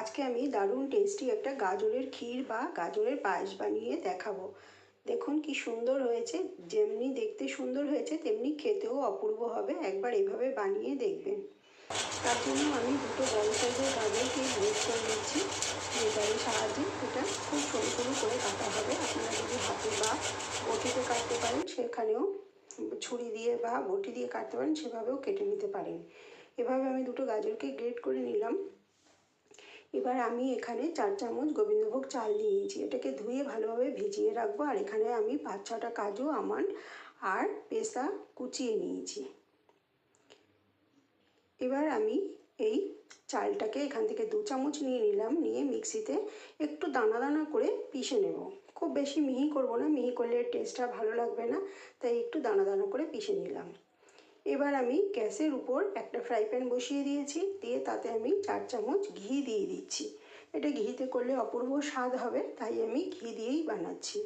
আজকে আমি দারুণ টেস্টি একটা গাজরের ক্ষীর বা গাজরের পায়েস বানিয়ে দেখাবো। দেখুন কি সুন্দর হয়েছে, যেমনি দেখতে সুন্দর হয়েছে, তেমনি খেতেও অপূর্ব হবে। একবার এভাবে বানিয়ে দেখবেন। তার জন্য আমি দুটো বড় সাইজের গাজরকে গ্রেট করে নিচ্ছি। যেটার সাহায্যে এটা খুব সরু সরু করে কাটা হবে। আপনারা যদি হাতে বা বটিতে কাটতে পারেন, সেখানেও ছুরি দিয়ে বা বটি দিয়ে কাটতে পারেন, সেভাবেও কেটে নিতে পারেন। এভাবে আমি দুটো গাজরকে গ্রেট করে নিলাম। এবার আমি এখানে চার চামচ গোবিন্দভোগ চাল নিয়েছি এটাকে ধুয়ে ভালোভাবে ভিজিয়ে রাখব। আর এখানে আমি পাঁচ ছটা কাজু, আমন্ড আর পেস্তা কুচিয়ে নিয়েছি। এবার আমি এই চালটাকে এখান থেকে দু চামচ নিয়ে নিলাম। নিয়ে মিক্সিতে একটু দানা দানা করে পিষে নেব। খুব বেশি মিহি করব না। মিহি করলে টেস্টটা ভালো লাগবে না। তাই একটু দানা দানা করে পিষে নিলাম। এবার আমি গ্যাসের উপর একটা ফ্রাই প্যান বসিয়ে দিয়েছি, দিয়ে তাতে আমি চার চামচ ঘি দিয়ে দিচ্ছি। এটা ঘিতে করলে অপূর্ব স্বাদ হবে, তাই আমি ঘি দিয়েই বানাচ্ছি।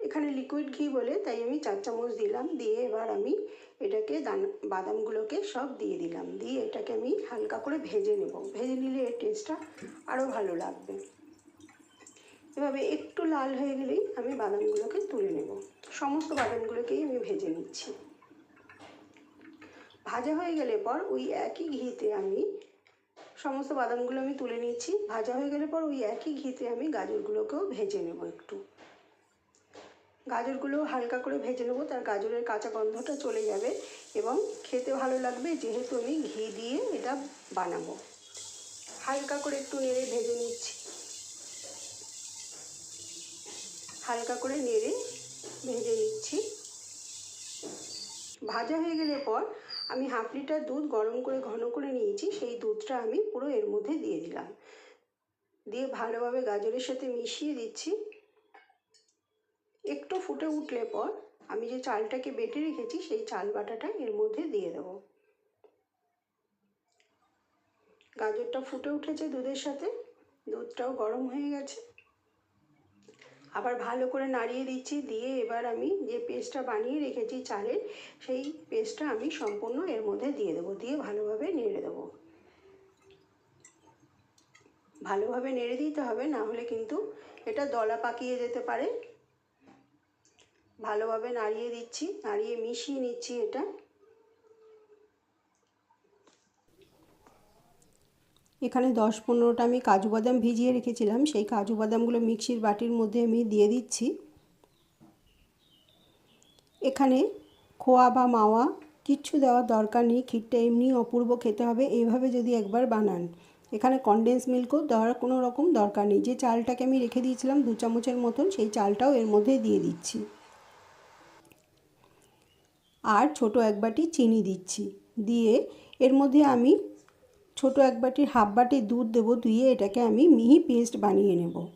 এখানে লিকুইড ঘি বলে তাই আমি চার চামচ দিলাম, দিয়ে এবার আমি এটাকে দান, বাদামগুলোকে সব দিয়ে দিলাম। দিয়ে এটাকে আমি হালকা করে ভেজে নেব। ভেজে নিলে এর টেস্টটা আরও ভালো লাগবে। এভাবে একটু লাল হয়ে গেলেই আমি বাদামগুলোকে তুলে নেব। সমস্ত বাদামগুলোকেই আমি ভেজে নিচ্ছি। ভাজা হয়ে গেলে পর ওই একই ঘিতে আমি সমস্ত বাদামগুলো আমি তুলে নিচ্ছি। ভাজা হয়ে গেলে পর ওই একই ঘিতে আমি গাজরগুলোকেও ভেজে নেব একটু। গাজরগুলো হালকা করে ভেজে নেব, তার গাজরের কাঁচা গন্ধটা চলে যাবে এবং খেতে ভালো লাগবে যেহেতু আমি ঘি দিয়ে এটা বানাবো। হালকা করে একটু নেড়ে ভেজে নিচ্ছি। হালকা করে নেড়ে ভেজে নিচ্ছি। ভাজা হয়ে গেলে পর আমি হাফ লিটার দুধ গরম করে ঘন করে নিয়েছি, সেই দুধটা আমি পুরো এর মধ্যে দিয়ে দিলাম। দিয়ে ভালোভাবে গাজরের সাথে মিশিয়ে দিচ্ছি। একটু ফুটে উঠলে পর আমি যে চালটাকে বেটে রেখেছি, সেই চাল বাটাটা এর মধ্যে দিয়ে দেবো। গাজরটা ফুটে উঠেছে দুধের সাথে। দুধটাও গরম হয়ে গেছে। আবার ভালো করে নাড়িয়ে দিচ্ছি, দিয়ে এবার আমি যে পেস্টটা বানিয়ে রেখেছি চালের, সেই পেস্টটা আমি সম্পূর্ণ এর মধ্যে দিয়ে দেবো, দিয়ে ভালোভাবে নেড়ে দেবো। ভালোভাবে নেড়ে দিতে হবে, না হলে কিন্তু এটা দলা পাকিয়ে যেতে পারে। ভালোভাবে নাড়িয়ে দিচ্ছি, নাড়িয়ে মিশিয়ে নিচ্ছি এটা। এখানে দশ পনেরোটা আমি কাজু বাদাম ভিজিয়ে রেখেছিলাম। সেই কাজু বাদামগুলো মিক্সির বাটির মধ্যে আমি দিয়ে দিচ্ছি। এখানে খোয়া বা মাওয়া কিচ্ছু দেওয়ার দরকার নেই। ক্ষীরটা এমনি অপূর্ব খেতে হবে। এইভাবে যদি একবার বানান, এখানে কনডেন্স মিল্কও দেওয়ার কোনো রকম দরকার নেই। যে চালটাকে আমি রেখে দিয়েছিলাম দু চামচের মতন, সেই চালটাও এর মধ্যে দিয়ে দিচ্ছি। আর ছোট এক বাটি চিনি দিচ্ছি। দিয়ে এর মধ্যে আমি ছোট এক বাটির হাফ বাটি দুধ দেবো দিয়ে এটাকে আমি মিহি পেস্ট বানিয়ে নেব।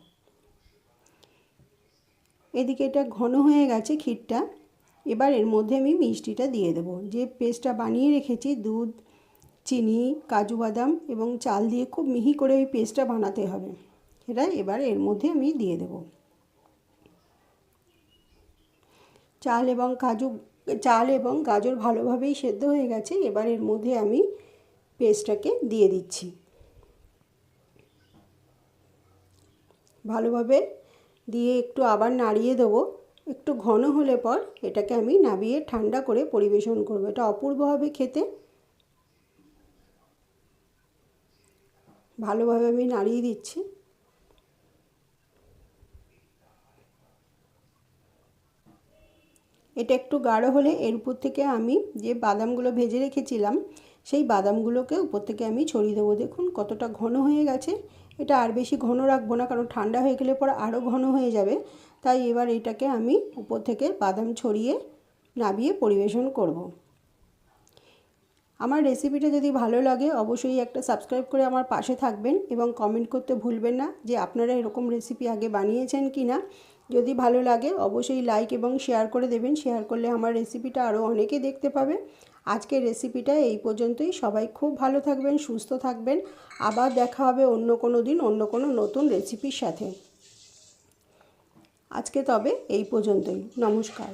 এদিকে এটা ঘন হয়ে গেছে ক্ষীরটা। এবার এর মধ্যে আমি মিষ্টিটা দিয়ে দেবো। যে পেস্টটা বানিয়ে রেখেছি, দুধ, চিনি, কাজু বাদাম এবং চাল দিয়ে খুব মিহি করে ওই পেস্টটা বানাতে হবে। এটা এবার এর মধ্যে আমি দিয়ে দেব। চাল এবং কাজু, চাল এবং গাজর ভালোভাবেই সেদ্ধ হয়ে গেছে। এবার এর মধ্যে আমি পেস্টটাকে দিয়ে দিচ্ছি। ভালোভাবে দিয়ে একটু আবার নাড়িয়ে দেবো। একটু ঘন হলে পর এটাকে আমি নাবিয়ে ঠান্ডা করে পরিবেশন করব। এটা অপূর্ব হবে খেতে। ভালোভাবে আমি নাড়িয়ে দিচ্ছি। এটা একটু গাঢ় হলে এর উপর থেকে আমি যে বাদামগুলো ভেজে রেখেছিলাম সেই বাদামগুলোকে উপর থেকে আমি ছড়িয়ে দেবো। দেখুন কতটা ঘন হয়ে গেছে। এটা আর বেশি ঘন রাখব না, কারণ ঠান্ডা হয়ে গেলে পর আরও ঘন হয়ে যাবে। তাই এবার এটাকে আমি উপর থেকে বাদাম ছড়িয়ে নাবিয়ে পরিবেশন করব। আমার রেসিপিটা যদি ভালো লাগে, অবশ্যই একটা সাবস্ক্রাইব করে আমার পাশে থাকবেন এবং কমেন্ট করতে ভুলবেন না যে আপনারা এরকম রেসিপি আগে বানিয়েছেন কি না যদি ভালো লাগে অবশ্যই লাইক এবং শেয়ার করে দেবেন। শেয়ার করলে আমার রেসিপিটা আরও অনেকে দেখতে পাবে। আজকের রেসিপিটা এই পর্যন্তই। সবাই খুব ভালো থাকবেন, সুস্থ থাকবেন। আবার দেখা হবে অন্য কোনো দিন, অন্য কোনো নতুন রেসিপির সাথে। আজকে তবে এই পর্যন্তই। নমস্কার।